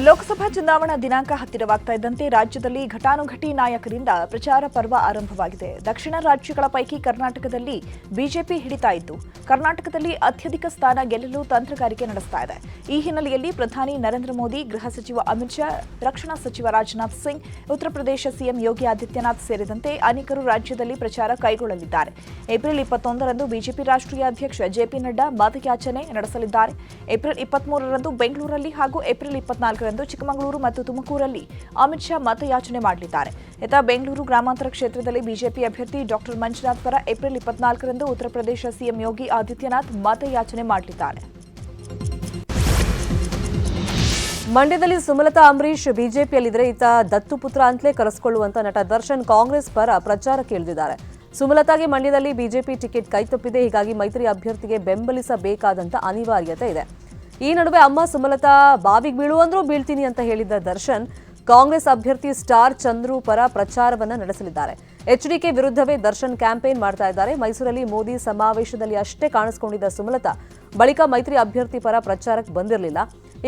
ಲೋಕಸಭಾ ಚುನಾವಣಾ ದಿನಾಂಕ ಹತ್ತಿರವಾಗ್ತಾ ಇದ್ದಂತೆ ರಾಜ್ಯದಲ್ಲಿ ಘಟಾನುಘಟಿ ನಾಯಕರಿಂದ ಪ್ರಚಾರ ಪರ್ವ ಆರಂಭವಾಗಿದೆ. ದಕ್ಷಿಣ ರಾಜ್ಯಗಳ ಪೈಕಿ ಕರ್ನಾಟಕದಲ್ಲಿ ಬಿಜೆಪಿ ಹಿಡಿತಾ ಇದ್ದು, ಕರ್ನಾಟಕದಲ್ಲಿ ಅತ್ಯಧಿಕ ಸ್ಥಾನ ಗೆಲ್ಲಲು ತಂತ್ರಗಾರಿಕೆ ನಡೆಸ್ತಾ ಇದೆ. ಈ ಹಿನ್ನೆಲೆಯಲ್ಲಿ ಪ್ರಧಾನಿ ನರೇಂದ್ರ ಮೋದಿ, ಗೃಹ ಸಚಿವ ಅಮಿತ್ ಶಾ, ರಕ್ಷಣಾ ಸಚಿವ ರಾಜನಾಥ್ ಸಿಂಗ್, ಉತ್ತರ ಪ್ರದೇಶ ಸಿಎಂ ಯೋಗಿ ಆದಿತ್ಯನಾಥ್ ಸೇರಿದಂತೆ ಅನೇಕರು ರಾಜ್ಯದಲ್ಲಿ ಪ್ರಚಾರ ಕೈಗೊಳ್ಳಲಿದ್ದಾರೆ. ಏಪ್ರಿಲ್ ಇಪ್ಪತ್ತೊಂದರಂದು ಬಿಜೆಪಿ ರಾಷ್ಟ್ರೀಯ ಅಧ್ಯಕ್ಷ ಜೆಪಿ ನಡ್ಡಾ ಮತಯಾಚನೆ ನಡೆಸಲಿದ್ದಾರೆ. ಏಪ್ರಿಲ್ ಇಪ್ಪತ್ಮೂರರಂದು ಬೆಂಗಳೂರಲ್ಲಿ ಹಾಗೂ ಏಪ್ರಿಲ್ ಇಪ್ಪತ್ನಾಲ್ಕರಂದು ಚಿಕ್ಕಮಗಳೂರು ಮತ್ತು ತುಮಕೂರಲ್ಲಿ ಅಮಿತ್ ಶಾ ಮತಯಾಚನೆ ಮಾಡಲಿದ್ದಾರೆ. ಇತ್ತ ಬೆಂಗಳೂರು ಗ್ರಾಮಾಂತರ ಕ್ಷೇತ್ರದಲ್ಲಿ ಬಿಜೆಪಿ ಅಭ್ಯರ್ಥಿ ಡಾಕ್ಟರ್ ಮಂಜುನಾಥ್ ಪರ ಏಪ್ರಿಲ್ ಇಪ್ಪತ್ನಾಲ್ಕರಂದು ಉತ್ತರ ಪ್ರದೇಶ ಸಿಎಂ ಯೋಗಿ ಆದಿತ್ಯನಾಥ್ ಮತಯಾಚನೆ ಮಾಡಲಿದ್ದಾರೆ. ಮಂಡ್ಯದಲ್ಲಿ ಸುಮಲತಾ ಅಂಬರೀಶ್ ಬಿಜೆಪಿಯಲ್ಲಿದ್ದರೆ ಈತ ದತ್ತುಪುತ್ರ ಅಂತಲೇ ಕರೆಸಿಕೊಳ್ಳುವಂತ ನಟ ದರ್ಶನ್ ಕಾಂಗ್ರೆಸ್ ಪರ ಪ್ರಚಾರ ಇಳಿದಿದ್ದಾರೆ ಸುಮಲತಾಗೆ ಮಂಡ್ಯದಲ್ಲಿ ಬಿಜೆಪಿ ಟಿಕೆಟ್ ಕೈತಪ್ಪಿದೆ ಹೀಗಾಗಿ ಮೈತ್ರಿ ಅಭ್ಯರ್ಥಿಗೆ ಬೆಂಬಲಿಸಬೇಕಾದಂತ ಅನಿವಾರ್ಯತೆ ಇದೆ. ಈ ನಡುವೆ ಅಮ್ಮ ಸುಮಲತಾ ಬಾವಿಗೆ ಬೀಳುವಂದ್ರೂ ಬೀಳ್ತೀನಿ ಅಂತ ಹೇಳಿದ್ದ ದರ್ಶನ್, ಕಾಂಗ್ರೆಸ್ ಅಭ್ಯರ್ಥಿ ಸ್ಟಾರ್ ಚಂದ್ರು ಪರ ಪ್ರಚಾರವನ್ನ ನಡೆಸಲಿದ್ದಾರೆ. ಎಚ್ಡಿಕೆ ವಿರುದ್ಧವೇ ದರ್ಶನ್ ಕ್ಯಾಂಪೇನ್ ಮಾಡ್ತಾ ಇದ್ದಾರೆ. ಮೈಸೂರಲ್ಲಿ ಮೋದಿ ಸಮಾವೇಶದಲ್ಲಿ ಅಷ್ಟೇ ಕಾಣಿಸಿಕೊಂಡಿದ್ದ ಸುಮಲತಾ ಬಳಿಕ ಮೈತ್ರಿ ಅಭ್ಯರ್ಥಿ ಪರ ಪ್ರಚಾರಕ್ಕೆ ಬಂದಿರಲಿಲ್ಲ.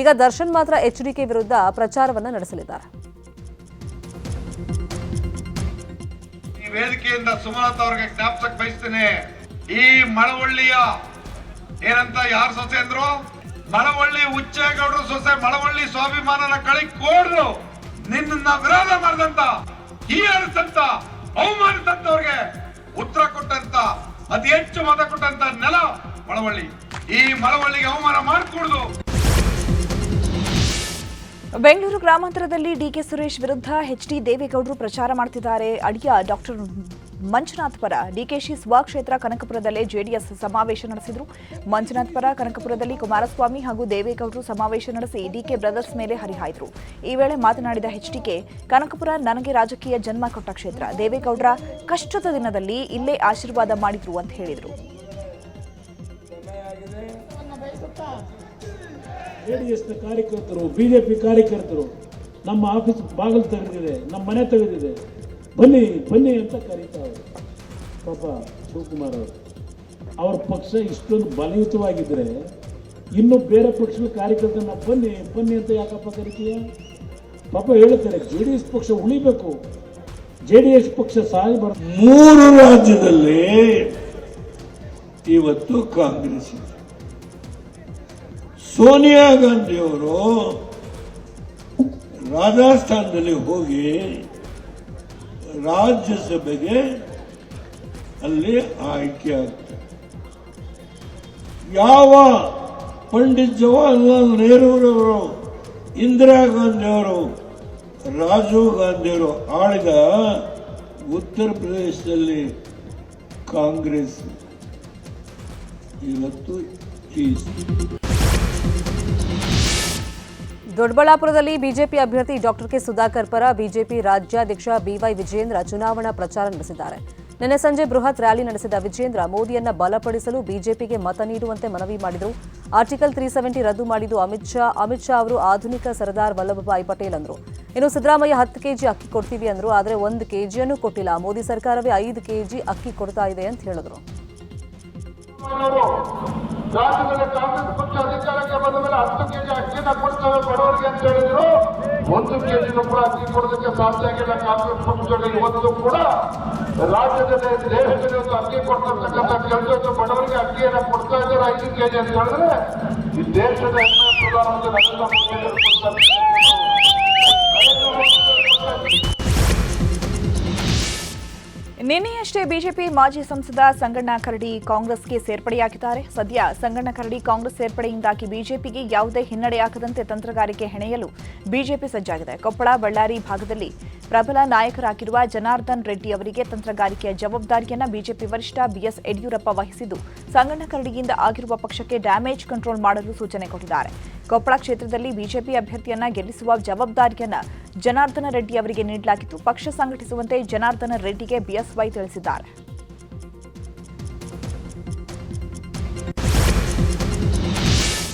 ಈಗ ದರ್ಶನ್ ಮಾತ್ರ ಎಚ್ಡಿಕೆ ವಿರುದ್ಧ ಪ್ರಚಾರವನ್ನ ನಡೆಸಲಿದ್ದಾರೆ. ವೇದಿಕೆಯಿಂದ ಸುಮಲತಾ ಅವರಿಗೆ ಜ್ಞಾಪಕ ಬಯಸ್ತೇನೆ. ಈ ಮಳವಳ್ಳಿಯ ಏನಂತ ಯಾರು ಸೊಸೆ ಅಂದ್ರು ಮಳವಳ್ಳಿ ಉಚ್ಚೇಗೌಡರು ಸೊಸೆ ಮಳವಳ್ಳಿ ಸ್ವಾಭಿಮಾನನ ಕಳಿ ಕೋಡ್ರು ನಿನ್ನ ವಿರೋಧ ಮಾಡಿದಂತ ಹೀಯಾಳಿಸಂತ ಅವಮಾನಿಸಂತವ್ರಿಗೆ ಉತ್ತರ ಕೊಟ್ಟಂತ, ಅತಿ ಹೆಚ್ಚು ಮತ ಕೊಟ್ಟಂತ ನೆಲ ಮಳವಳ್ಳಿ. ಈ ಮಳವಳ್ಳಿಗೆ ಅವಮಾನ ಮಾಡಿಕೊಡುದು. ಬೆಂಗಳೂರು ಗ್ರಾಮಾಂತರದಲ್ಲಿ ಡಿಕೆ ಸುರೇಶ್ ವಿರುದ್ಧ ಎಚ್ಡಿ ದೇವೇಗೌಡರು ಪ್ರಚಾರ ಮಾಡ್ತಿದ್ದಾರೆ. ಅಡಿಯ ಡಾಕ್ಟರ್ ಮಂಜುನಾಥ್ ಪರ ಡಿಕೆಶಿ ಸ್ವಕ್ಷೇತ್ರ ಕನಕಪುರದಲ್ಲೇ ಜೆಡಿಎಸ್ ಸಮಾವೇಶ ನಡೆಸಿದರು. ಮಂಜುನಾಥ್ ಪರ ಕನಕಪುರದಲ್ಲಿ ಕುಮಾರಸ್ವಾಮಿ ಹಾಗೂ ದೇವೇಗೌಡರು ಸಮಾವೇಶ ನಡೆಸಿ ಡಿಕೆ ಬ್ರದರ್ಸ್ ಮೇಲೆ ಹರಿಹಾಯ್ದರು. ಈ ವೇಳೆ ಮಾತನಾಡಿದ ಎಚ್ಡಿಕೆ, ಕನಕಪುರ ನನಗೆ ರಾಜಕೀಯ ಜನ್ಮ ಕೊಟ್ಟ ಕ್ಷೇತ್ರ. ದೇವೇಗೌಡರ ಕಷ್ಟದ ದಿನದಲ್ಲಿ ಇಲ್ಲೇ ಆಶೀರ್ವಾದ ಮಾಡಿದ್ರು ಅಂತ ಹೇಳಿದರು. ಕಾರ್ಯಕರ್ತರು, ಬಿಜೆಪಿ ಕಾರ್ಯಕರ್ತರು, ನಮ್ಮ ಆಫೀಸ್ ಬಾಗಿಲು ತೆಗೆದಿದೆ ನಮ್ಮ ಮನೆ ತೆಗೆದಿದೆ ಬನ್ನಿ ಬನ್ನಿ ಅಂತ ಕರೀತಾರೆ ಪಾಪ ಶಿವಕುಮಾರ್ ಅವರು. ಅವ್ರ ಪಕ್ಷ ಇಷ್ಟೊಂದು ಬಲಯುತವಾಗಿದ್ದರೆ ಇನ್ನು ಬೇರೆ ಪಕ್ಷದ ಕಾರ್ಯಕರ್ತನ ಬನ್ನಿ ಬನ್ನಿ ಅಂತ ಯಾಕಪ್ಪ ಕರಿತೀಯ? ಪಾಪ ಹೇಳ್ತಾರೆ, ಜೆ ಡಿ ಎಸ್ ಪಕ್ಷ ಉಳಿಬೇಕು. ಜೆ ಡಿ ಎಸ್ ಪಕ್ಷ ಸಾಯಬಾರ್ದು ಮೂರು ರಾಜ್ಯದಲ್ಲಿ ಇವತ್ತು ಕಾಂಗ್ರೆಸ್ ಇದೆ. ಸೋನಿಯಾ ಗಾಂಧಿಯವರು ರಾಜಸ್ಥಾನದಲ್ಲಿ ಹೋಗಿ ರಾಜ್ಯಸಭೆಗೆ ಅಲ್ಲಿ ಆಯ್ಕೆ ಆಗ್ತದೆ. ಯಾವ ಪಂಡಿತ್ ಜವಾಹರ್ಲಾಲ್ ನೆಹರೂರವರು ಇಂದಿರಾ ಗಾಂಧಿಯವರು ರಾಜೀವ್ ಗಾಂಧಿಯವರು ಆಳಿದ ಉತ್ತರ ಪ್ರದೇಶದಲ್ಲಿ ಕಾಂಗ್ರೆಸ್, ಇವತ್ತು ಈ ದೊಡ್ಡಬಳ್ಳಾಪುರದಲ್ಲಿ ಬಿಜೆಪಿ ಅಭ್ಯರ್ಥಿ ಡಾಕ್ಟರ್ ಕೆ ಸುಧಾಕರ್ ಪರ ಬಿಜೆಪಿ ರಾಜ್ಯಾಧ್ಯಕ್ಷ ಬಿವೈ ವಿಜೇಂದ್ರ ಚುನಾವಣಾ ಪ್ರಚಾರ ನಡೆಸಿದ್ದಾರೆ. ನಿನ್ನೆ ಸಂಜೆ ಬೃಹತ್ ರ್ಯಾಲಿ ನಡೆಸಿದ ವಿಜೇಂದ್ರ ಮೋದಿಯನ್ನ ಬಲಪಡಿಸಲು ಬಿಜೆಪಿಗೆ ಮತ ನೀಡುವಂತೆ ಮನವಿ ಮಾಡಿದರು. ಆರ್ಟಿಕಲ್ ತ್ರೀ ಸೆವೆಂಟಿ ರದ್ದು ಮಾಡಿದ್ದು ಅಮಿತ್ ಶಾ ಅಮಿತ್ ಶಾ ಅವರು ಆಧುನಿಕ ಸರ್ದಾರ್ ವಲ್ಲಭಭಾಯಿ ಪಟೇಲ್ ಅಂದರು. ಇನ್ನು ಸಿದ್ದರಾಮಯ್ಯ ಹತ್ತು ಕೆಜಿ ಅಕ್ಕಿ ಕೊಡ್ತೀವಿ ಅಂದರು, ಆದರೆ ಒಂದು ಕೆಜಿಯನ್ನು ಕೊಟ್ಟಿಲ್ಲ. ಮೋದಿ ಸರ್ಕಾರವೇ ಐದು ಕೆಜಿ ಅಕ್ಕಿ ಕೊಡ್ತಾ ಇದೆ ಅಂತ ಹೇಳಿದ್ರು. ಅಧಿಕಾರಕ್ಕೆ ಹತ್ತು ಕೆಜಿ ಅಕ್ಕಿನ ಕೊಡ್ತಾರೆ ಬಡವರಿಗೆ ಅಂತ ಹೇಳಿದ್ರು. ಒಂದು ಕೆಜಿನೂ ಕೂಡ ಅಕ್ಕಿ ಕೊಡೋದಕ್ಕೆ ಸಾಧ್ಯ ಆಗಿಲ್ಲ. ಕಾಂಗ್ರೆಸ್ ಪಕ್ಷದಲ್ಲಿ ಇವತ್ತು ಕೂಡ ರಾಜ್ಯದಲ್ಲಿ ದೇಶದಲ್ಲಿ ಒಂದು ಅಕ್ಕಿ ಕೊಡ್ತಿರ್ತಕ್ಕಂಥ ಕೆಲಸ ಬಡವರಿಗೆ ಅಕ್ಕಿಯನ್ನ ಕೊಡ್ತಾ ಇದ್ದಾರೆ ಐದು ಕೆಜಿ ಅಂತ ಹೇಳಿದ್ರೆ ಈ ದೇಶದ ಹೆಮ್ಮೆ ಪ್ರಧಾನಮಂತ್ರಿ ನರೇಂದ್ರ ಮೋದಿ ನಿನ್ನೆಯಷ್ಟೇ ಬಿಜೆಪಿ ಮಾಜಿ ಸಂಸದ ಸಂಗಣ್ಣ ಕರಡಿ ಕಾಂಗ್ರೆಸ್ಗೆ ಸೇರ್ಪಡೆಯಾಗಿದ್ದಾರೆ. ಸದ್ಯ ಸಂಗಣ್ಣ ಕರಡಿ ಕಾಂಗ್ರೆಸ್ ಸೇರ್ಪಡೆಯಿಂದಾಗಿ ಬಿಜೆಪಿಗೆ ಯಾವುದೇ ಹಿನ್ನಡೆಯಾಗದಂತೆ ತಂತ್ರಗಾರಿಕೆ ಹೆಣೆಯಲು ಬಿಜೆಪಿ ಸಜ್ಜಾಗಿದೆ. ಕೊಪ್ಪಳ, ಬಳ್ಳಾರಿ ಭಾಗದಲ್ಲಿ ಪ್ರಬಲ ನಾಯಕರಾಗಿರುವ ಜನಾರ್ದನ್ ರೆಡ್ಡಿ ಅವರಿಗೆ ತಂತ್ರಗಾರಿಕೆಯ ಜವಾಬ್ದಾರಿಯನ್ನು ಬಿಜೆಪಿ ವರಿಷ್ಠ ಬಿಎಸ್ ಯಡಿಯೂರಪ್ಪ ವಹಿಸಿದ್ದು, ಸಂಗಣ್ಣ ಕರಡಿಯಿಂದ ಆಗಿರುವ ಪಕ್ಷಕ್ಕೆ ಡ್ಯಾಮೇಜ್ ಕಂಟ್ರೋಲ್ ಮಾಡಲು ಸೂಚನೆ ಕೊಟ್ಟಿದ್ದಾರೆ. ಕೊಪ್ಪಳ ಕ್ಷೇತ್ರದಲ್ಲಿ ಬಿಜೆಪಿ ಅಭ್ಯರ್ಥಿಯನ್ನ ಗೆಲ್ಲಿಸುವ ಜವಾಬ್ದಾರಿಯನ್ನ ಜನಾರ್ದನ ರೆಡ್ಡಿ ಅವರಿಗೆ ನೀಡಲಾಗಿತ್ತು. ಪಕ್ಷ ಸಂಘಟಿಸುವಂತೆ ಜನಾರ್ದನ ರೆಡ್ಡಿಗೆ ಬಿಎಸ್ವೈ ತಿಳಿಸಿದ್ದಾರೆ.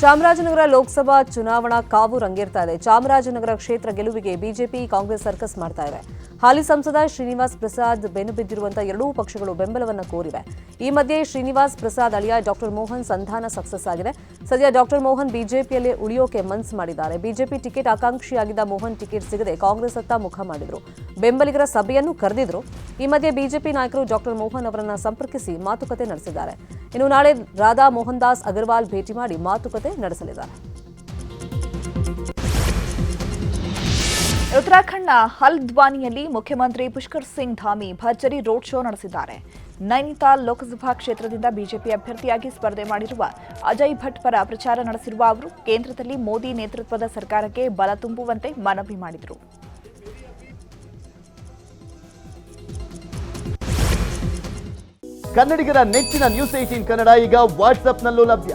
ಚಾಮರಾಜನಗರ ಲೋಕಸಭಾ ಚುನಾವಣಾ ಕಾವು ರಂಗೇರ್ತಾ ಇದೆ. ಚಾಮರಾಜನಗರ ಕ್ಷೇತ್ರ ಗೆಲುವಿಗೆ ಬಿಜೆಪಿ, ಕಾಂಗ್ರೆಸ್ ಸರ್ಕಸ್ ಮಾಡ್ತಾ ಇದೆ. ಹಾಲಿ ಸಂಸದ ಶ್ರೀನಿವಾಸ್ ಪ್ರಸಾದ್ ಬೆನ್ನು ಬಿದ್ದಿರುವಂತಹ ಎರಡೂ ಪಕ್ಷಗಳು ಬೆಂಬಲವನ್ನು ಕೋರಿವೆ. ಈ ಮಧ್ಯೆ ಶ್ರೀನಿವಾಸ್ ಪ್ರಸಾದ್ ಅಳಿಯ ಡಾಕ್ಟರ್ ಮೋಹನ್ ಸಂಧಾನ ಸಕ್ಸಸ್ ಆಗಿದೆ. ಸದ್ಯ ಡಾಕ್ಟರ್ ಮೋಹನ್ ಬಿಜೆಪಿಯಲ್ಲಿ ಉಳಿಯೋಕೆ ಮನ್ಸ್ ಮಾಡಿದ್ದಾರೆ. ಬಿಜೆಪಿ ಟಿಕೆಟ್ ಆಕಾಂಕ್ಷಿಯಾಗಿದ್ದ ಮೋಹನ್ ಟಿಕೆಟ್ ಸಿಗದೆ ಕಾಂಗ್ರೆಸ್ ಅತ್ತ ಮುಖ ಮಾಡಿದ್ರು. ಬೆಂಬಲಿಗರ ಸಭೆಯನ್ನು ಕರೆದಿದ್ರು. ಈ ಮಧ್ಯೆ ಬಿಜೆಪಿ ನಾಯಕರು ಡಾಕ್ಟರ್ ಮೋಹನ್ ಅವರನ್ನು ಸಂಪರ್ಕಿಸಿ ಮಾತುಕತೆ ನಡೆಸಿದ್ದಾರೆ. ಇನ್ನು ನಾಳೆ ರಾಧಾ ಮೋಹನ್ ದಾಸ್ ಅಗರ್ವಾಲ್ ಭೇಟಿ ಮಾಡಿ ಮಾತುಕತೆ ನಡೆಸಲಿದ್ದಾರೆ. ಉತ್ತರಾಖಂಡ್ನ ಹಲ್ದ್ವಾನಿಯಲ್ಲಿ ಮುಖ್ಯಮಂತ್ರಿ ಪುಷ್ಕರ್ ಸಿಂಗ್ ಧಾಮಿ ಭರ್ಜರಿ ರೋಡ್ ಶೋ ನಡೆಸಿದ್ದಾರೆ. ನೈನಿತಾಲ್ ಲೋಕಸಭಾ ಕ್ಷೇತ್ರದಿಂದ ಬಿಜೆಪಿ ಅಭ್ಯರ್ಥಿಯಾಗಿ ಸ್ಪರ್ಧೆ ಮಾಡಿರುವ ಅಜಯ್ ಭಟ್ ಪರ ಪ್ರಚಾರ ನಡೆಸಿರುವ ಅವರು ಕೇಂದ್ರದಲ್ಲಿ ಮೋದಿ ನೇತೃತ್ವದ ಸರ್ಕಾರಕ್ಕೆ ಬಲ ತುಂಬುವಂತೆ ಮನವಿ ಮಾಡಿದರು. ಕನ್ನಡಿಗರ ನೆಚ್ಚಿನ ನ್ಯೂಸ್ ಏಟೀನ್ ಕನ್ನಡ ಈಗ ವಾಟ್ಸ್ಆಪ್ನಲ್ಲೂ ಲಭ್ಯ.